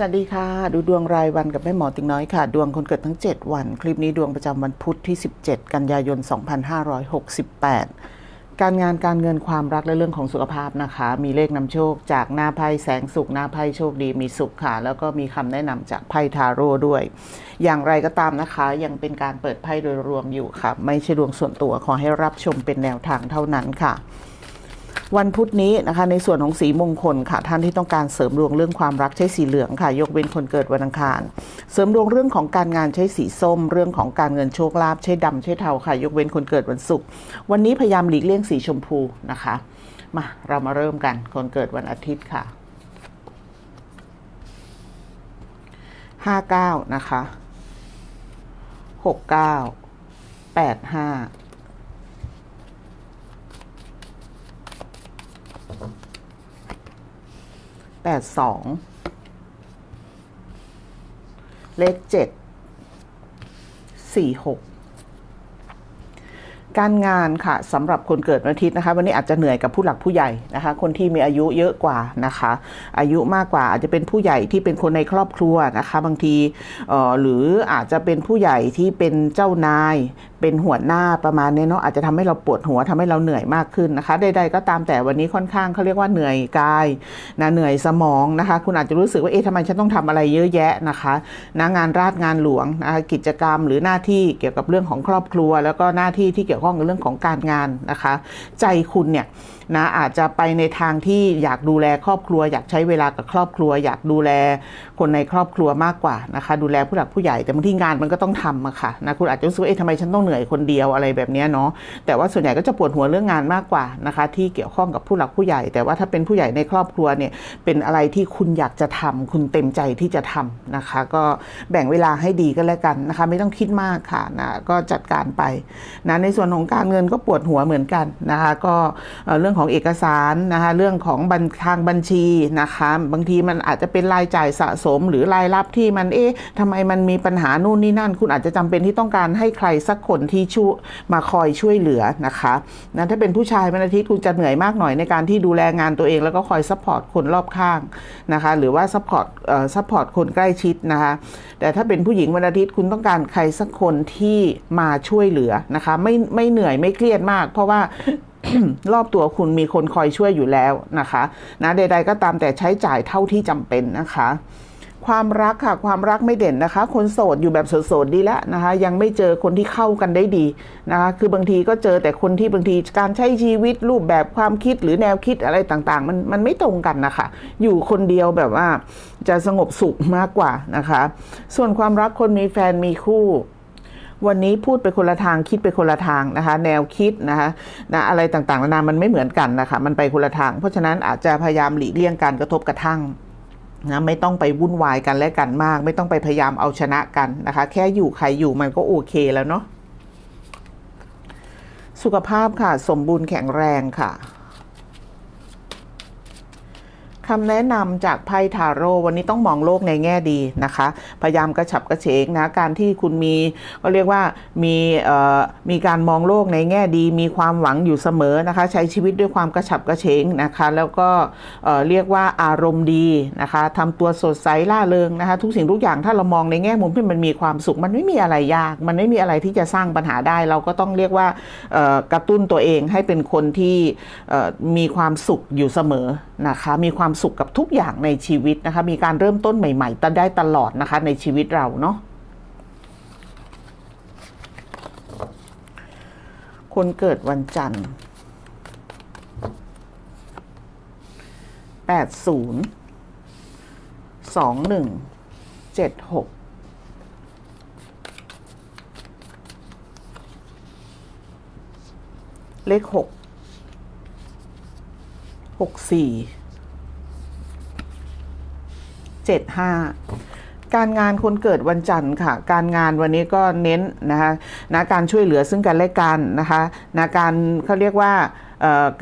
สวัสดีค่ะ ดูดวงรายวันกับแม่หมอติงน้อยค่ะ ดวงคนเกิดทั้ง 7 วัน คลิปนี้ดวงประจำวันพุธที่ 17 กันยายน 2568 การงานการเงินความรักและเรื่องของสุขภาพนะคะ มีเลขนำโชคจากหน้าไพ่แสงสุขหน้าไพ่โชคดีมีสุขค่ะ แล้วก็มีคำแนะนำจากไพ่ทาโร่ด้วย อย่างไรก็ตามนะคะ ยังเป็นการเปิดไพ่โดยรวมอยู่ค่ะ ไม่ใช่ดวงส่วนตัวขอให้รับชมเป็นแนวทางเท่านั้นค่ะ วันพุธนี้นะคะในส่วนของสีมงคลค่ะ ท่านที่ต้องการเสริมดวงเรื่องความรักใช้สีเหลืองค่ะ ยกเว้นคนเกิดวันอังคาร เสริมดวงเรื่องของการงานใช้สีส้ม เรื่องของการเงินโชคลาภใช้ดำใช้เทาค่ะ ยกเว้นคนเกิดวันศุกร์วันนี้พยายามหลีกเลี่ยงสีชมพูนะคะมาเรามาเริ่มกันคนเกิดวันอาทิตย์ค่ะห้าเก้านะคะหกเก้าแปดห้า แปดสองเลขเจ็ดสี่หก การงานค่ะสำหรับคนเกิดวันอาทิตย์นะคะ วันนี้อาจจะเหนื่อยกับผู้หลักผู้ใหญ่นะคะ คนที่มีอายุเยอะกว่านะคะ อายุมากกว่าอาจจะเป็นผู้ใหญ่ที่เป็นคนในครอบครัวนะคะ บางทีเอ่อหรืออาจจะเป็นผู้ใหญ่ที่เป็นเจ้านาย เป็นหัวหน้าประมาณนี้เนาะอาจจะทำให้เราปวดหัวทำให้เราเหนื่อยมากขึ้นนะคะใดๆก็ตามแต่วันนี้ค่อนข้างเขาเรียกว่าเหนื่อยกายนะเหนื่อยสมองนะคะ คุณอาจจะรู้สึกว่าเอ๊ะทำไมฉันต้องทำอะไรเยอะแยะนะคะนะงานราชงานหลวงนะคะกิจกรรมหรือหน้าที่เกี่ยวกับเรื่องของครอบครัว แล้วก็หน้าที่ที่เกี่ยวข้องกับเรื่องของการงานนะคะ ใจคุณเนี่ย นะอาจจะไปในทางที่อยากดูแลครอบครัว อยากใช้เวลากับครอบครัว อยากดูแลคนในครอบครัวมากกว่านะคะ ดูแลผู้หลักผู้ใหญ่แต่บางทีงานมันก็ต้องทำอะค่ะนะคุณอาจจะรู้สึกว่าเอ๊ะทำไมฉันต้องเหนื่อยคนเดียวอะไรแบบนี้เนาะแต่ว่าส่วนใหญ่ก็จะปวดหัวเรื่องงานมากกว่านะคะ ที่เกี่ยวข้องกับผู้หลักผู้ใหญ่ แต่ว่าถ้าเป็นผู้ใหญ่ในครอบครัวเนี่ยเป็นอะไรที่คุณอยากจะทำคุณเต็มใจที่จะทำนะคะ ก็แบ่งเวลาให้ดีก็แล้วกันนะคะ ไม่ต้องคิดมากค่ะนะก็จัดการไปนะในส่วนของการเงินก็ปวดหัวเหมือนกันนะคะ ก็เรื่องของเอกสารนะคะเรื่องของบัญทางบัญชีนะคะบางทีมันอาจจะเป็นรายจ่ายสะสม หรือรายรับที่มันเอ๊ะทำไมมันมีปัญหานู่นนี่นั่น คุณอาจจะจำเป็นที่ต้องการให้ใครสักคนที่ช่วยมาคอยช่วยเหลือนะคะนะถ้าเป็นผู้ชายวันอาทิตย์คุณจะเหนื่อยมากหน่อยในการที่ดูแลงานตัวเอง แล้วก็คอยซัพพอร์ตคนรอบข้างนะคะหรือว่าซัพพอร์ตเอ่อซัพพอร์ตคนใกล้ชิดนะคะแต่ถ้าเป็นผู้หญิงวันอาทิตย์คุณต้องการใครสักคนที่มาช่วยเหลือนะคะไม่ไม่เหนื่อยไม่เครียดมาก เพราะว่า รอบตัวคุณมีคนคอยช่วยอยู่แล้วนะคะนะใด ๆ ก็ตามแต่ใช้จ่ายเท่าที่จำเป็นนะคะความรักค่ะความรักไม่เด่นนะคะ คนโสดอยู่แบบโสดๆดีแล้วนะคะ ยังไม่เจอคนที่เข้ากันได้ดีนะคะ คือบางทีก็เจอแต่คนที่บางทีการใช้ชีวิตรูปแบบความคิดหรือแนวคิดอะไรต่างๆ มันมันไม่ตรงกันนะคะ อยู่คนเดียวแบบว่าจะสงบสุขมากกว่านะคะ ส่วนความรักคนมีแฟนมีคู่ วันนี้พูดไปคนละทางคิดไปคนละทางนะคะ แนวคิดนะคะนะอะไรต่างๆนานามันไม่เหมือนกันนะคะมันไปคนละทาง เพราะฉะนั้นอาจจะพยายามหลีกเลี่ยงการกระทบกระทั่งนะไม่ต้องไปวุ่นวายกันและกันมาก ไม่ต้องไปพยายามเอาชนะกันนะคะ แค่อยู่ใครอยู่มันก็โอเคแล้วเนาะสุขภาพค่ะ สมบูรณ์แข็งแรงค่ะ คำแนะนำจากไพ่ทาโร่วันนี้ต้องมองโลกในแง่ดีนะคะ พยายามกระฉับกระเฉงนะการที่คุณมีก็เรียกว่ามีเอ่อมีการมองโลกในแง่ดี มีความหวังอยู่เสมอนะคะ ใช้ชีวิตด้วยความกระฉับกระเฉงนะคะ แล้วก็เอ่อเรียกว่าอารมณ์ดีนะคะทำตัวสดใสล่าเริงนะคะ ทุกสิ่งทุกอย่างถ้าเรามองในแง่มุมที่มันมีความสุข มันไม่มีอะไรยาก มันไม่มีอะไรที่จะสร้างปัญหาได้ เราก็ต้องเรียกว่าเอ่อกระตุ้นตัวเองให้เป็นคนที่เอ่อมีความสุขอยู่เสมอนะคะมีความสุขกับทุกอย่างในชีวิตนะคะ มีการเริ่มต้นใหม่ๆตได้ตลอดนะคะ ในชีวิตเราเนาะคนเกิดวันจันทร์แปดศูนย์สองหนึ่งเจ็ดหกเลขหกหกสี่ เจ็ดห้าการงานคนเกิดวันจันทร์ค่ะ การงานวันนี้ก็เน้นนะคะนะการช่วยเหลือซึ่งกันและกันนะคะนะการเขาเรียกว่า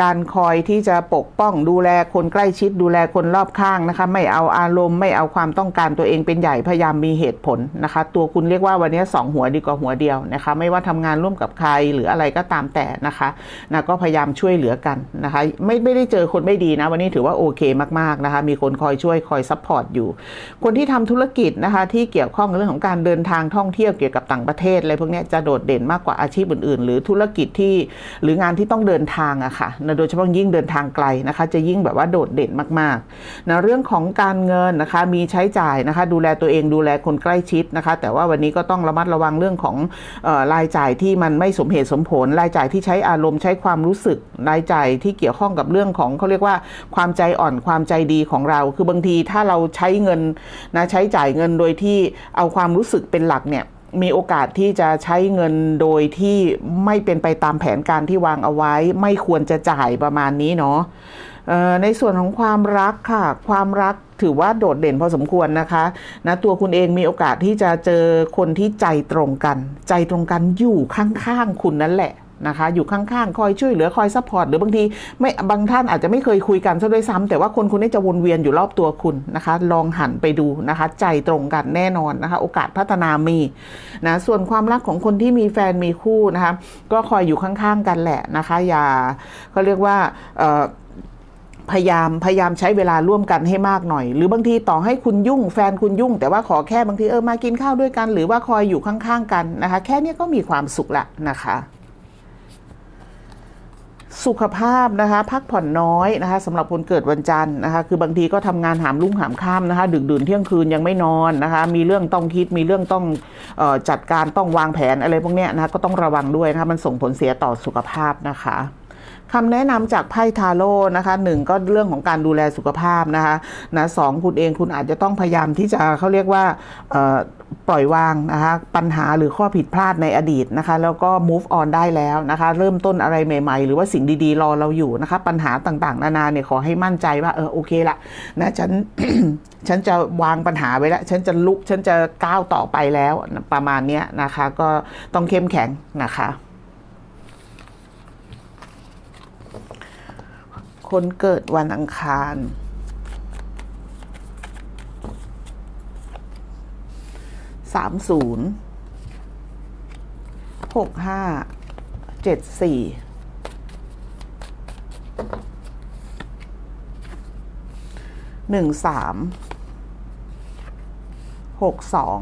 การคอยที่จะปกป้องดูแลคนใกล้ชิดดูแลคนรอบข้างนะคะ ไม่เอาอารมณ์ไม่เอาความต้องการตัวเองเป็นใหญ่พยายามมีเหตุผลนะคะ ตัวคุณเรียกว่าวันนี้สองหัวดีกว่าหัวเดียวนะคะ ไม่ว่าทำงานร่วมกับใครหรืออะไรก็ตามแต่นะคะนะก็พยายามช่วยเหลือกันนะคะ ไม่ไม่ได้เจอคนไม่ดีนะวันนี้ถือว่าโอเคมากๆนะคะ มีคนคอยช่วยคอยซัพพอร์ตอยู่ คนที่ทำธุรกิจนะคะ ที่เกี่ยวข้องกับเรื่องของการเดินทางท่องเที่ยวเกี่ยวกับต่างประเทศอะไรพวกนี้จะโดดเด่นมากกว่าอาชีพอื่น ๆ หรือธุรกิจที่หรืองานที่ต้องเดินทางอะค่ะนะโดยเฉพาะยิ่งเดินทางไกลนะคะ จะยิ่งแบบว่าโดดเด่นมากๆนะเรื่องของการเงินนะคะมีใช้จ่ายนะคะ ดูแลตัวเองดูแลคนใกล้ชิดนะคะ แต่ว่าวันนี้ก็ต้องระมัดระวังเรื่องของรายจ่ายที่มันไม่สมเหตุสมผลรายจ่ายที่ใช้อารมณ์ใช้ความรู้สึกรายจ่ายที่เกี่ยวข้องกับเรื่องของเขาเรียกว่าความใจอ่อนความใจดีของเรา คือบางทีถ้าเราใช้เงินนะใช้จ่ายเงินโดยที่เอาความรู้สึกเป็นหลักเนี่ย มีโอกาสที่จะใช้เงินโดยที่ไม่เป็นไปตามแผนการที่วางเอาไว้ ไม่ควรจะจ่ายประมาณนี้เนาะในส่วนของความรักค่ะ ความรักถือว่าโดดเด่นพอสมควรนะคะนะตัวคุณเองมีโอกาสที่จะเจอคนที่ใจตรงกัน ใจตรงกันอยู่ข้างๆคุณนั่นแหละ นะคะ อยู่ข้างๆ คอยช่วยเหลือคอยซัพพอร์ตหรือบางทีไม่บางท่านอาจจะไม่เคยคุยกันซะด้วยซ้ำแต่ว่าคนคนนี้จะวนเวียนอยู่รอบตัวคุณนะคะ ลองหันไปดูนะคะ ใจตรงกันแน่นอนนะคะ โอกาสพัฒนามีนะส่วนความรักของคนที่มีแฟนมีคู่นะคะ ก็คอยอยู่ข้างๆ กันแหละนะคะ อย่าเขาเรียกว่าพยายามพยายามใช้เวลาร่วมกันให้มากหน่อย หรือบางทีต่อให้คุณยุ่ง แฟนคุณยุ่ง แต่ว่าขอแค่บางทีเออมากินข้าวด้วยกัน หรือว่าคอยอยู่ข้างๆกันนะคะ แค่เนี้ยก็มีความสุขละนะคะ สุขภาพนะคะพักผ่อนน้อยนะคะสำหรับคนเกิดวันจันทร์นะคะ คือบางทีก็ทำงานหามลุ่งหามข้ามนะคะ ดึกดื่นเที่ยงคืนยังไม่นอนนะคะ มีเรื่องต้องคิดมีเรื่องต้องออจัดการต้องวางแผนอะไรพวกเนี้ยนะคะก็ต้องระวังด้วยนะคะมันส่งผลเสียต่อสุขภาพนะคะ คำแนะนำจากไพ่ทาโร่นะคะหนึ่งก็เรื่องของการดูแลสุขภาพนะคะนะสองคุณเองคุณอาจจะต้องพยายามที่จะเขาเรียกว่าปล่อยวางนะคะปัญหาหรือข้อผิดพลาดในอดีตนะคะแล้วก็ move on ได้แล้วนะคะเริ่มต้นอะไรใหม่ๆ หรือว่าสิ่งดีๆ รอเราอยู่นะคะปัญหาต่างๆ นานาเนี่ยขอให้มั่นใจว่าเออโอเคละนะฉันฉันจะวางปัญหาไว้แล้ว ฉันจะลุกฉันจะก้าวต่อไปแล้วประมาณนี้นะคะก็ต้องเข้มแข็งนะคะ คนเกิดวันอังคาร สามศูนย์หกห้าเจ็ดสี่หนึ่งสามหกสอง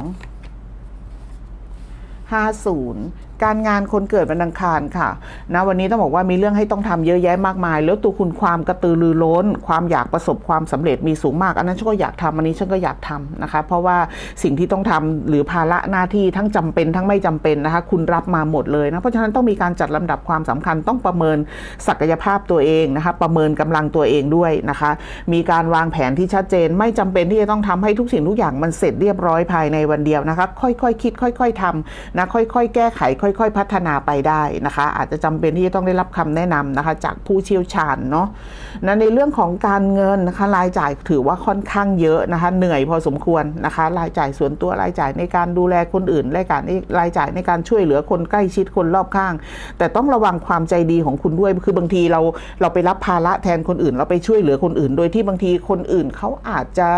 ห้าศูนย์การงานคนเกิดวันอังคารค่ะนะวันนี้ต้องบอกว่ามีเรื่องให้ต้องทำเยอะแยะมากมาย แล้วตัวคุณความกระตือรือร้น ความอยากประสบความสำเร็จมีสูงมาก อันนั้นฉันก็อยากทำอันนี้ฉันก็อยากทำนะคะ เพราะว่าสิ่งที่ต้องทำหรือภาระหน้าที่ทั้งจำเป็นทั้งไม่จำเป็นนะคะ คุณรับมาหมดเลยนะเพราะฉะนั้นต้องมีการจัดลำดับความสำคัญต้องประเมินศักยภาพตัวเองนะคะ ประเมินกำลังตัวเองด้วยนะคะ มีการวางแผนที่ชัดเจน ไม่จำเป็นที่จะต้องทำให้ทุกสิ่งทุกอย่างมันเสร็จเรียบร้อยภายในวันเดียวนะคะ ค่อยๆคิด ค่อย ๆทำนะค่อย ๆ แก้ไขค่อยๆ พัฒนาไปได้นะคะ อาจจะจำเป็นที่จะต้องได้รับคำแนะนำนะคะ จากผู้เชี่ยวชาญเนาะนะในเรื่องของการเงินนะคะรายจ่ายถือว่าค่อนข้างเยอะนะคะ เหนื่อยพอสมควรนะคะ รายจ่ายส่วนตัวรายจ่ายในการดูแลคนอื่นรายการรายจ่ายในการช่วยเหลือคนใกล้ชิดคนรอบข้าง แต่ต้องระวังความใจดีของคุณด้วยคือบางทีเราเราไปรับภาระแทนคนอื่น เราไปช่วยเหลือคนอื่น โดยที่บางทีคนอื่นเขาอาจจะ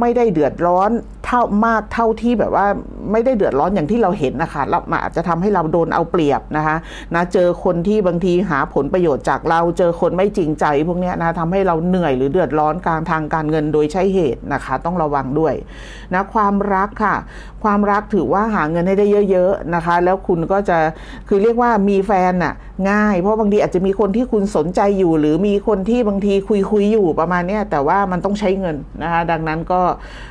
ไม่ได้เดือดร้อนเท่ามากเท่าที่แบบว่าไม่ได้เดือดร้อนอย่างที่เราเห็นนะคะแล้วมันอาจจะทำให้เราโดนเอาเปรียบนะคะนะเจอคนที่บางทีหาผลประโยชน์จากเราเจอคนไม่จริงใจพวกนี้นะทำให้เราเหนื่อยหรือเดือดร้อนกลางทางการเงินโดยใช้เหตุนะคะ ต้องระวังด้วยนะความรักค่ะ ความรักถือว่าหาเงินให้ได้เยอะ ๆนะคะ แล้วคุณก็จะคือเรียกว่ามีแฟนน่ะง่าย เพราะบางทีอาจจะมีคนที่คุณสนใจอยู่ หรือมีคนที่บางทีคุยคุยอยู่ประมาณนี้แต่ว่ามันต้องใช้เงินนะคะ ดังนั้นก็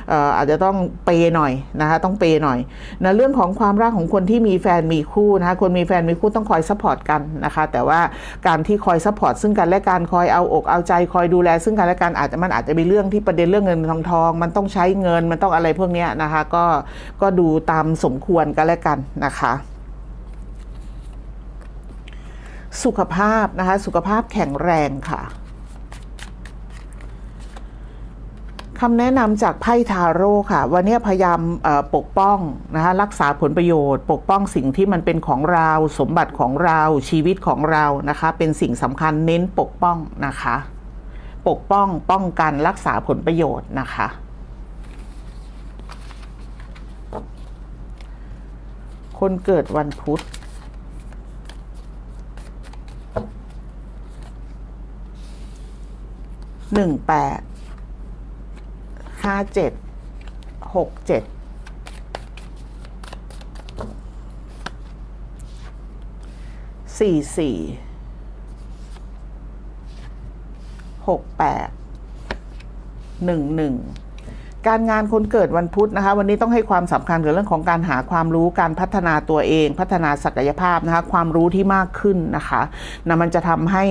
เอ่ออาจจะต้องเปย์หน่อยนะคะ ต้องเปย์หน่อยนะเรื่องของความรักของคนที่มีแฟนมีคู่นะคะคนมีแฟนมีคู่ต้องคอยซัพพอร์ตกันนะคะ แต่ว่าการที่คอยซัพพอร์ตซึ่งกันและการคอยเอาอกเอาใจคอยดูแล ซึ่งกันและกันอาจจะมันอาจจะมีเรื่องที่ประเด็นเรื่องเงินทองทอง มันต้องใช้เงินมันต้องอะไรพวกนี้นะคะ ก็ก็ดูตามสมควรกันและกันนะคะสุขภาพนะคะ สุขภาพแข็งแรงค่ะ คำแนะนำจากไพ่ทาโร่ค่ะ วันนี้พยายามปกป้องนะคะรักษาผลประโยชน์ ปกป้องสิ่งที่มันเป็นของเรา สมบัติของเรา ชีวิตของเรานะคะ เป็นสิ่งสำคัญเน้นปกป้องนะคะ ปกป้องป้องกันรักษาผลประโยชน์นะคะคนเกิดวันพุธ หนึ่งแปด ห้าเจ็ดหกเจ็ดสี่สี่หกแปดหนึ่งหนึ่ง การงานคนเกิดวันพุธนะคะ วันนี้ต้องให้ความสำคัญกับเรื่องของการหาความรู้การพัฒนาตัวเอง พัฒนาศักยภาพนะคะความรู้ที่มากขึ้นนะคะนะมันจะทำให้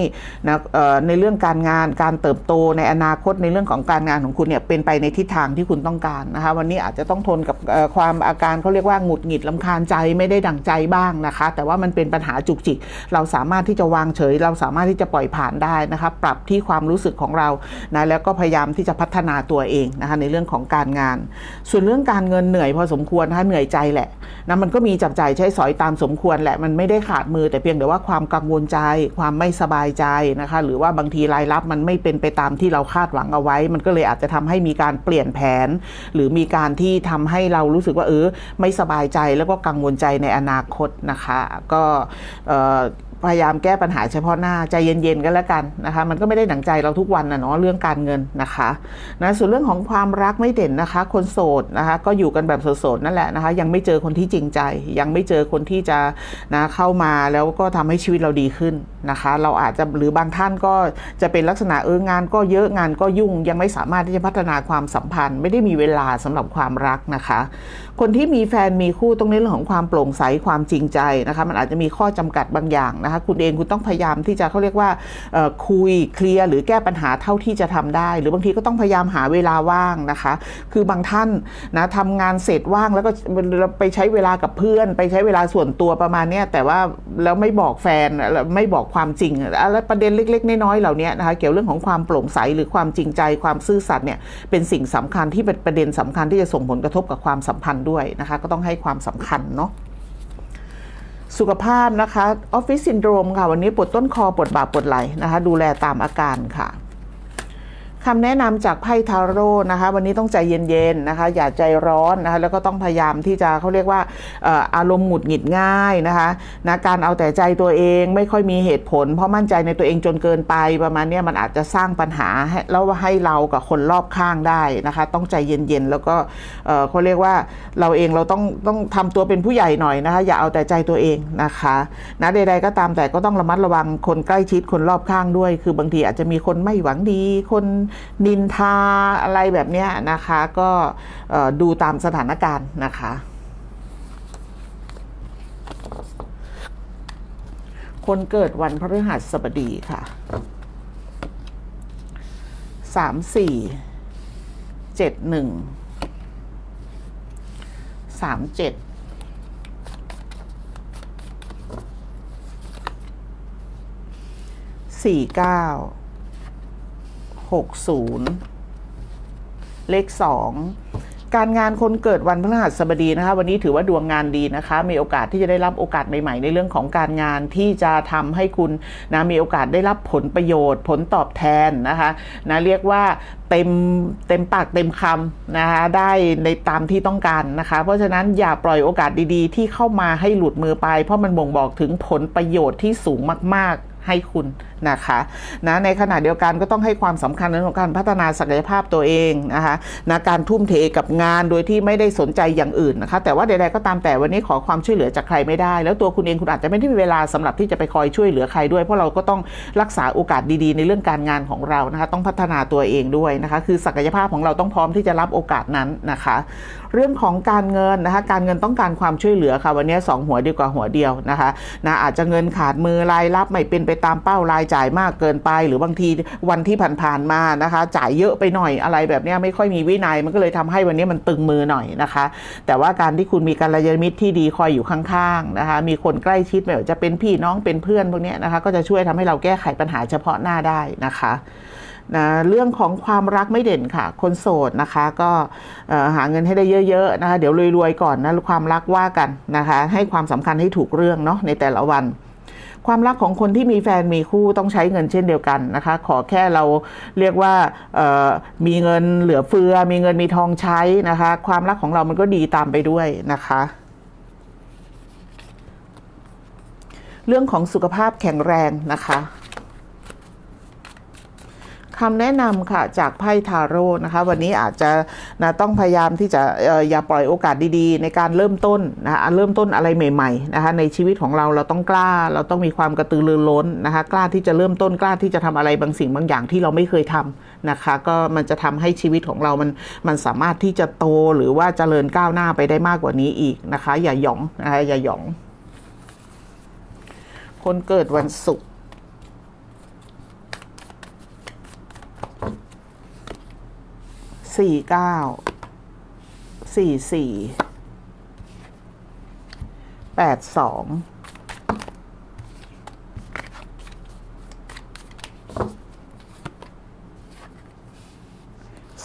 นะเอ่อในเรื่องการงานการเติบโตในอนาคตในเรื่องของการงานของคุณเนี่ยเป็นไปในทิศทางที่คุณต้องการนะคะ วันนี้อาจจะต้องทนกับความอาการเขาเรียกว่าหงุดหงิดลำคาญใจไม่ได้ดั่งใจบ้างนะคะ แต่ว่ามันเป็นปัญหาจุกจิก เราสามารถที่จะวางเฉย เราสามารถที่จะปล่อยผ่านได้นะคะปรับที่ความรู้สึกของเรานะแล้วก็พยายามที่จะพัฒนาตัวเองนะคะในเรื่องของการงาน ส่วนเรื่องการเงินเหนื่อยพอสมควรนะคะเหนื่อยใจแหละนะมันก็มีจับจ่ายใช้สอยตามสมควรแหละมันไม่ได้ขาดมือแต่เพียงแต่ว่าความกังวลใจ ความไม่สบายใจนะคะ หรือว่าบางทีรายรับมันไม่เป็นไปตามที่เราคาดหวังเอาไว้ มันก็เลยอาจจะทำให้มีการเปลี่ยนแผน หรือมีการที่ทำให้เรารู้สึกว่าเออไม่สบายใจแล้วก็กังวลใจในอนาคตนะคะ ก็เอ่อ พยายามแก้ปัญหาเฉพาะหน้าใจเย็นๆกันแล้วกันนะคะ มันก็ไม่ได้หนังใจเราทุกวันนะเนาะเรื่องการเงินนะคะนะส่วนเรื่องของความรักไม่เด่นนะคะ คนโสดนะคะก็อยู่กันแบบโสดๆนั่นแหละนะคะ ยังไม่เจอคนที่จริงใจ ยังไม่เจอคนที่จะนะเข้ามาแล้วก็ทำให้ชีวิตเราดีขึ้นนะคะ เราอาจจะหรือบางท่านก็จะเป็นลักษณะเอองานก็เยอะงานก็ยุ่งยังไม่สามารถที่จะพัฒนาความสัมพันธ์ ไม่ได้มีเวลาสำหรับความรักนะคะ คนที่มีแฟนมีคู่ต้องในเรื่องของความโปร่งใสความจริงใจนะคะ มันอาจจะมีข้อจำกัดบางอย่างนะคะคุณเองคุณต้องพยายามที่จะเขาเรียกว่าคุยเคลียร์หรือแก้ปัญหาเท่าที่จะทำได้ หรือบางทีก็ต้องพยายามหาเวลาว่างนะคะ คือบางท่านนะทำงานเสร็จว่างแล้วก็ไปใช้เวลากับเพื่อน ไปใช้เวลาส่วนตัวประมาณนี้แต่ว่าแล้วไม่บอกแฟนไม่บอกความจริงแล้วประเด็นเล็ก ๆ น้อยๆเหล่านี้นะคะเกี่ยวเรื่องของความโปร่งใสหรือความจริงใจความซื่อสัตย์เนี่ยเป็นสิ่งสำคัญที่เป็นประเด็นสำคัญที่จะส่งผลกระทบกับความสัมพันธ์ด้วยนะคะ ก็ต้องให้ความสำคัญเนาะ สุขภาพนะคะออฟฟิศซินโดรมค่ะ วันนี้ปวดต้นคอปวดบ่าปวดไหล่นะคะ ดูแลตามอาการค่ะ คำแนะนำจากไพ่ทาโร่นะคะ วันนี้ต้องใจเย็นๆนะคะ อย่าใจร้อนนะคะแล้วก็ต้องพยายามที่จะเขาเรียกว่าอารมณ์หงุดหงิดง่ายนะคะนะการเอาแต่ใจตัวเองไม่ค่อยมีเหตุผล เพราะมั่นใจในตัวเองจนเกินไปประมาณนี้มันอาจจะสร้างปัญหาแล้วให้เรากับคนรอบข้างได้นะคะ ต้องใจเย็นๆแล้วก็เขาเรียกว่าเราเองเราต้องต้องทำตัวเป็นผู้ใหญ่หน่อยนะคะ อย่าเอาแต่ใจตัวเองนะคะนะใดๆก็ตามแต่ก็ต้องระมัดระวังคนใกล้ชิดคนรอบข้างด้วย คือบางทีอาจจะมีคนไม่หวังดีคนนินทาอะไรแบบนี้นะคะ ก็ดูตามสถานการณ์นะคะคนเกิดวันพฤหัสบดีค่ะสามสี่เจ็ดหนึ่งสามเจ็ดสี่เก้า หกศูนย์เลขสองการงานคนเกิดวันพฤหัสบดีนะคะ วันนี้ถือว่าดวงงานดีนะคะ มีโอกาสที่จะได้รับโอกาสใหม่ ๆ ในเรื่องของการงานที่จะทำให้คุณนะมีโอกาสได้รับผลประโยชน์ ผลตอบแทนนะคะนะเรียกว่าเต็มเต็มปากเต็มคำนะคะได้ในตามที่ต้องการนะคะ เพราะฉะนั้นอย่าปล่อยโอกาสดีๆ ที่เข้ามาให้หลุดมือไป เพราะมันบ่งบอกถึงผลประโยชน์ที่สูงมากๆ ให้คุณนะคะนะในขณะเดียวกันก็ต้องให้ความสำคัญในเรื่องของการพัฒนาศักยภาพตัวเองนะคะนะการทุ่มเทกับงานโดยที่ไม่ได้สนใจอย่างอื่นนะคะแต่ว่าใดๆก็ตามแต่วันนี้ขอความช่วยเหลือจากใครไม่ได้ แล้วตัวคุณเองคุณอาจจะไม่ได้มีเวลาสำหรับที่จะไปคอยช่วยเหลือใครด้วย เพราะเราก็ต้องรักษาโอกาสดีๆ ในเรื่องการงานของเรานะคะต้องพัฒนาตัวเองด้วยนะคะคือศักยภาพของเราต้องพร้อมที่จะรับโอกาสนั้นนะคะ เรื่องของการเงินนะคะการเงินต้องการความช่วยเหลือค่ะวันนี้สองหัวดีกว่าหัวเดียวนะคะนะอาจจะเงินขาดมือรายรับไม่เป็นไปตามเป้ารายจ่ายมากเกินไป หรือบางทีวันที่ผ่านๆมานะคะ จ่ายเยอะไปหน่อยอะไรแบบนี้ไม่ค่อยมีวินัยมันก็เลยทำให้วันนี้มันตึงมือหน่อยนะคะ แต่ว่าการที่คุณมีกัลยาณมิตรที่ดีคอยอยู่ข้างๆนะคะ มีคนใกล้ชิดไม่ว่าจะเป็นพี่น้องเป็นเพื่อนพวกนี้นะคะ ก็จะช่วยทำให้เราแก้ไขปัญหาเฉพาะหน้าได้นะคะนะเรื่องของความรักไม่เด่นค่ะ คนโสดนะคะก็หาเงินให้ได้เยอะๆนะคะ เดี๋ยวรวยๆก่อนนะความรักว่ากันนะคะ ให้ความสำคัญให้ถูกเรื่องเนาะในแต่ละวัน ความรักของคนที่มีแฟนมีคู่ต้องใช้เงินเช่นเดียวกันนะคะ ขอแค่เราเรียกว่ามีเงินเหลือเฟือ มีเงินมีทองใช้นะคะ ความรักของเรามันก็ดีตามไปด้วยนะคะเรื่องของสุขภาพแข็งแรงนะคะ คำแนะนำค่ะจากไพ่ทาโร่นะคะ วันนี้อาจจะนะต้องพยายามที่จะอย่าปล่อยโอกาสดีๆ ในการเริ่มต้นนะคะเริ่มต้นอะไรใหม่ๆนะคะในชีวิตของเราเราต้องกล้า เราต้องมีความกระตือรือร้นนะคะ กล้าที่จะเริ่มต้นกล้าที่จะทำอะไรบางสิ่งบางอย่างที่เราไม่เคยทำนะคะ ก็มันจะทำให้ชีวิตของเรามันมันสามารถที่จะโตหรือว่าเจริญก้าวหน้าไปได้มากกว่านี้อีกนะคะ อย่าหยองนะคะอย่าหยอง คนเกิดวันศุกร์ สี่เก้าสี่สี่แปดสอง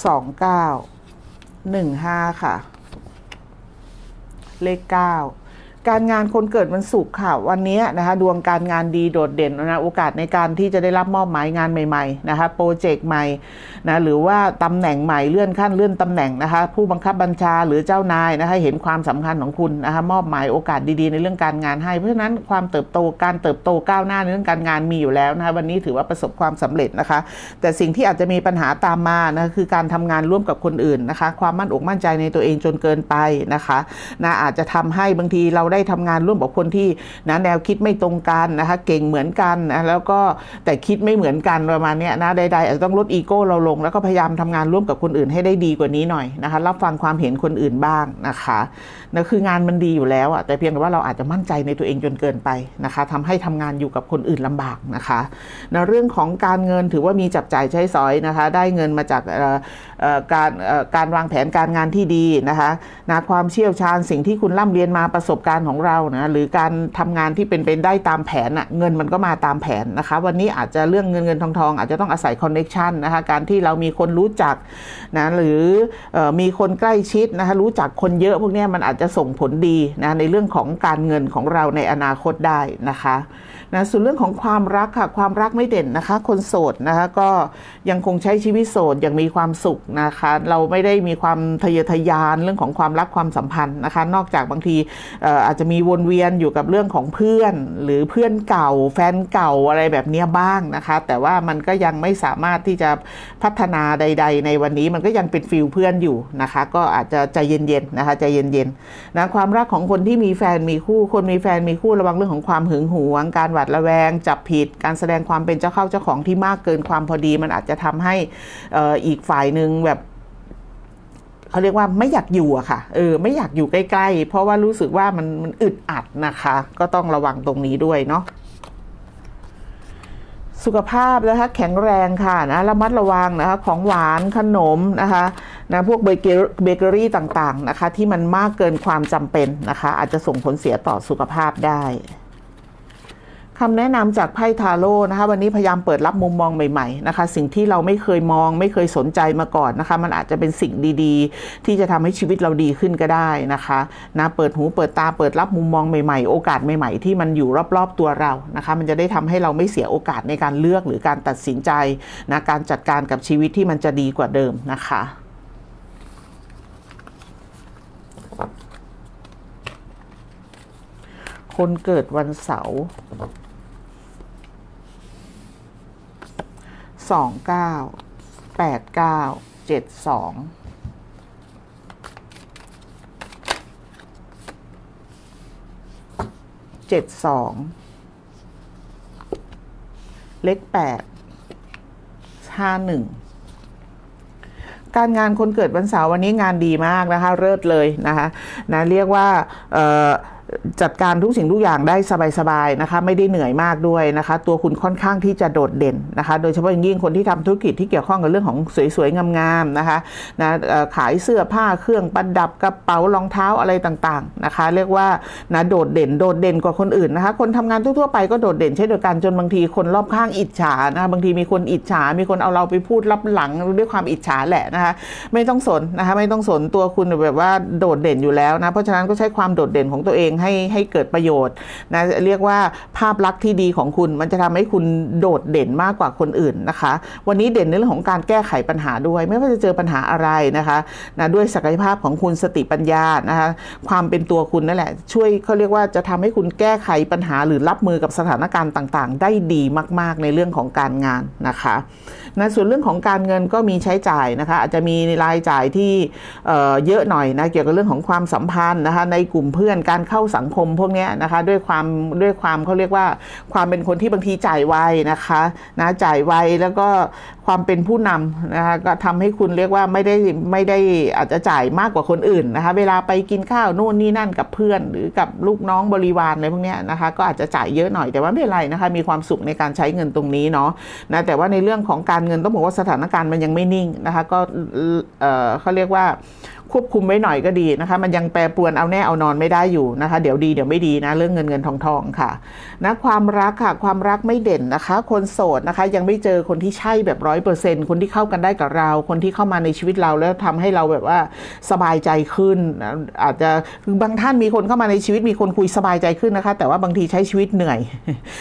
สองเก้าหนึ่งห้าค่ะ เลขเก้า การงานคนเกิดวันศุกร์ค่ะ วันนี้นะคะดวงการงานดีโดดเด่นนะโอกาสในการที่จะได้รับมอบหมายงานใหม่ๆนะคะโปรเจกต์ใหม่นะหรือว่าตำแหน่งใหม่เลื่อนขั้นเลื่อนตำแหน่งนะคะผู้บังคับบัญชาหรือเจ้านายนะคะเห็นความสำคัญของคุณนะคะมอบหมายโอกาสดีๆ ในเรื่องการงานให้ เพราะฉะนั้นความเติบโตการเติบโตก้าวหน้าในเรื่องการงานมีอยู่แล้วนะคะวันนี้ถือว่าประสบความสำเร็จนะคะ แต่สิ่งที่อาจจะมีปัญหาตามมานะคือการทำงานร่วมกับคนอื่นนะคะ ความมั่นอกมั่นใจในตัวเองจนเกินไปนะคะนะอาจจะทำให้บางทีเราได้ทำงานร่วมกับคนที่นะแนวคิดไม่ตรงกันนะคะเก่งเหมือนกันนะแล้วก็แต่คิดไม่เหมือนกันประมาณนี้นะใดๆอาจจะต้องลดอีโก้เราลง แล้วก็พยายามทำงานร่วมกับคนอื่นให้ได้ดีกว่านี้หน่อยนะคะรับฟังความเห็นคนอื่นบ้างนะคะนะคืองานมันดีอยู่แล้วอะแต่เพียงแต่ว่าเราอาจจะมั่นใจในตัวเองจนเกินไปนะคะทำให้ทำงานอยู่กับคนอื่นลำบากนะคะนะเรื่องของการเงินถือว่ามีจับจ่ายใช้สอยนะคะ ได้เงินมาจากการการวางแผนการงานที่ดีนะคะนะความเชี่ยวชาญสิ่งที่คุณร่ำเรียนมาประสบการณ์ของเรานะหรือการทำงานที่เป็นไปได้ตามแผนอะเงินมันก็มาตามแผนนะคะ วันนี้อาจจะเรื่องเงินเงินทองทองอาจจะต้องอาศัยคอนเน็ชันนะคะการที่เรามีคนรู้จักนะหรือออมีคนใกล้ชิดนะคะรู้จักคนเยอะพวกนี้มันอาจจะส่งผลดีนะในเรื่องของการเงินของเราในอนาคตได้นะคะ นะส่วนเรื่องของความรักค่ะ ความรักไม่เด่นนะคะ คนโสดนะคะก็ยังคงใช้ชีวิตโสดอย่างมีความสุขนะคะ เราไม่ได้มีความทะเยอทะยานเรื่องของความรักความสัมพันธ์นะคะ นอกจากบางทีอาจจะมีวนเวียนอยู่กับเรื่องของเพื่อน หรือเพื่อนเก่า แฟนเก่าอะไรแบบนี้บ้างนะคะ แต่ว่ามันก็ยังไม่สามารถที่จะพัฒนาใด ๆ ในวันนี้มันก็ยังเป็นฟิลเพื่อนอยู่นะคะ ก็อาจจะใจเย็นๆนะคะใจเย็นๆนะความรักของคนที่มีแฟนมีคู่คนมีแฟนมีคู่ระวังเรื่องของความหึงหวงการวาดระแวง จับผิด การแสดงความเป็นเจ้าเข้าเจ้าของที่มากเกินความพอดี มันอาจจะทำให้อีกฝ่ายหนึ่งแบบเขาเรียกว่าไม่อยากอยู่อะค่ะเออไม่อยากอยู่ใกล้ ๆ เพราะว่ารู้สึกว่ามันมันอึดอัดนะคะ ก็ต้องระวังตรงนี้ด้วยเนาะสุขภาพนะคะแข็งแรงค่ะนะระมัดระวังนะคะของหวานขนมนะคะนะพวกเบเกอรี่ต่างๆนะคะที่มันมากเกินความจำเป็นนะคะอาจจะส่งผลเสียต่อสุขภาพได้ คำแนะนำจากไพ่ทาโร่นะคะ วันนี้พยายามเปิดรับมุมมองใหม่ๆนะคะ สิ่งที่เราไม่เคยมองไม่เคยสนใจมาก่อนนะคะ มันอาจจะเป็นสิ่งดีๆ ที่จะทำให้ชีวิตเราดีขึ้นก็ได้นะคะนะเปิดหูเปิดตาเปิดรับมุมมองใหม่ๆ โอกาสใหม่ๆ ที่มันอยู่รอบๆตัวเรานะคะ มันจะได้ทำให้เราไม่เสียโอกาสในการเลือกหรือการตัดสินใจนะการจัดการกับชีวิตที่มันจะดีกว่าเดิมนะคะคนเกิดวันเสาร์ สองเก้าแปดเก้าเจ็ดสองเจ็ดสองเลขแปดห้าหนึ่งการงานคนเกิดวันเสาร์วันนี้งานดีมากนะคะ เลิศเลยนะคะนะเรียกว่าเอ่อ จัดการทุกสิ่งทุกอย่างได้สบายๆนะคะ ไม่ได้เหนื่อยมากด้วยนะคะ ตัวคุณค่อนข้างที่จะโดดเด่นนะคะ โดยเฉพาะอย่างยิ่งคนที่ทำธุรกิจที่เกี่ยวข้องกับเรื่องของสวยๆงามๆนะคะนะขายเสื้อผ้าเครื่องประดับกระเป๋ารองเท้าอะไรต่างๆนะคะ เรียกว่านะโดดเด่นโดดเด่นกว่าคนอื่นนะคะ คนทำงานทั่วๆไปก็โดดเด่นเช่นเดียวกันจนบางทีคนรอบข้างอิจฉานะคะบางทีมีคนอิจฉา มีคนเอาเราไปพูดลับหลังด้วยความอิจฉาแหละนะคะ ไม่ต้องสนนะคะ ไม่ต้องสนตัวคุณแบบว่าโดดเด่นอยู่แล้วนะเพราะฉะนั้นก็ใช้ความโดดเด่นของตัวเองให้ให้เกิดประโยชน์นะเรียกว่าภาพลักษณ์ที่ดีของคุณมันจะทำให้คุณโดดเด่นมากกว่าคนอื่นนะคะ วันนี้เด่นในเรื่องของการแก้ไขปัญหาด้วย ไม่ว่าจะเจอปัญหาอะไรนะคะนะด้วยศักยภาพของคุณสติปัญญานะคะความเป็นตัวคุณนั่นแหละ ช่วยเขาเรียกว่าจะทำให้คุณแก้ไขปัญหาหรือรับมือกับสถานการณ์ต่าง ๆ ได้ดีมาก ๆ ในเรื่องของการงานนะคะ นะส่วนเรื่องของการเงินก็มีใช้จ่ายนะคะอาจจะมีรายจ่ายที่เเยอะหน่อยนะเกี่ยวกับเรื่องของความสัมพันธ์นะคะในกลุ่มเพื่อนการเข้าสังคมพวกนี้นะคะด้วยความด้วยความเขาเรียกว่าความเป็นคนที่บางทีจ่ายไวนะคะนะจ่ายไวแล้วก็ ความเป็นผู้นำนะคะก็ทำให้คุณเรียกว่าไม่ได้ไม่ได้อาจจะจ่ายมากกว่าคนอื่นนะคะเวลาไปกินข้าวนู่นนี่นั่นกับเพื่อน หรือกับลูกน้องบริวารอะไรพวกนี้นะคะก็อาจจะจ่ายเยอะหน่อยแต่ว่าไม่เป็นไรนะคะมีความสุขในการใช้เงินตรงนี้เนาะนะแต่ว่าในเรื่องของการเงินต้องบอกว่าสถานการณ์มันยังไม่นิ่งนะคะก็เอ่อเขาเรียกว่า ควบคุมไว้หน่อยก็ดีนะคะ มันยังแปรปรวนเอาแน่เอานอนไม่ได้อยู่นะคะ เดี๋ยวดีเดี๋ยวไม่ดีนะ เรื่องเงินเงินทองทองค่ะนะความรักค่ะ ความรักไม่เด่นนะคะ คนโสดนะคะ ยังไม่เจอคนที่ใช่แบบร้อยเปอร์เซ็นคนที่เข้ากันได้กับเรา คนที่เข้ามาในชีวิตเราแล้วทำให้เราแบบว่าสบายใจขึ้น อาจจะบางท่านมีคนเข้ามาในชีวิตมีคนคุยสบายใจขึ้นนะคะ แต่ว่าบางทีใช้ชีวิตเหนื่อย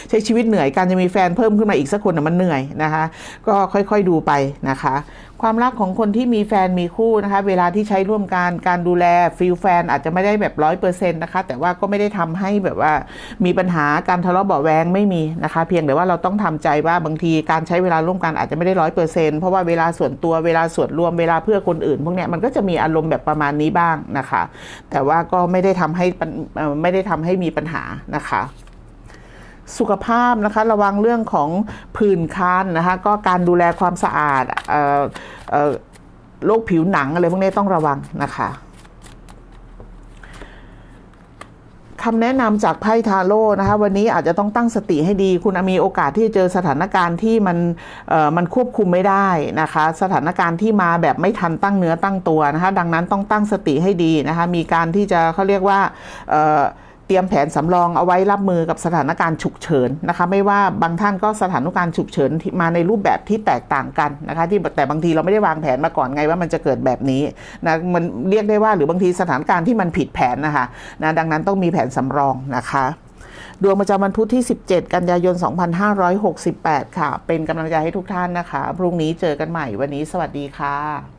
ใช้ชีวิตเหนื่อยการจะมีแฟนเพิ่มขึ้นมาอีกสักคนมันเหนื่อยนะคะ ก็ค่อยๆดูไปนะคะ ความรักของคนที่มีแฟนมีคู่นะคะ เวลาที่ใช้ร่วมกันการดูแลฟิลแฟนอาจจะไม่ได้แบบร้อยเปอร์เซ็นต์นะคะ แต่ว่าก็ไม่ได้ทำให้แบบว่ามีปัญหาการทะเลาะเบาแวงไม่มีนะคะ เพียงแต่ว่าเราต้องทำใจว่าบางทีการใช้เวลาร่วมกันอาจจะไม่ได้ร้อยเปอร์เซ็นต์เพราะว่าเวลาส่วนตัวเวลาส่วนรวมเวลาเพื่อคนอื่น พวกเนี้ยมันก็จะมีอารมณ์แบบประมาณนี้บ้างนะคะ แต่ว่าก็ไม่ได้ทำให้ไม่ได้ทำให้มีปัญหานะคะ สุขภาพนะคะระวังเรื่องของผื่นคันนะคะก็การดูแลความสะอาดโรคผิวหนังอะไรพวกนี้ต้องระวังนะคะคำแนะนำจากไพ่ทาโร่นะคะวันนี้อาจจะต้องตั้งสติให้ดี คุณมีโอกาสที่จะเจอสถานการณ์ที่มันมันควบคุมไม่ได้นะคะ สถานการณ์ที่มาแบบไม่ทันตั้งเนื้อตั้งตัวนะคะ ดังนั้นต้องตั้งสติให้ดีนะคะ มีการที่จะเขาเรียกว่า เตรียมแผนสำรองเอาไว้รับมือกับสถานการณ์ฉุกเฉินนะคะ ไม่ว่าบางท่านก็สถานการณ์ฉุกเฉินมาในรูปแบบที่แตกต่างกันนะคะ ที่แต่บางทีเราไม่ได้วางแผนมาก่อนไงว่ามันจะเกิดแบบนี้นะมันเรียกได้ว่าหรือบางทีสถานการณ์ที่มันผิดแผนนะคะนะดังนั้นต้องมีแผนสำรองนะคะดวงประจำวันพุธที่ 17 กันยายน 2568 ค่ะ เป็นกำลังใจให้ทุกท่านนะคะ พรุ่งนี้เจอกันใหม่วันนี้สวัสดีค่ะ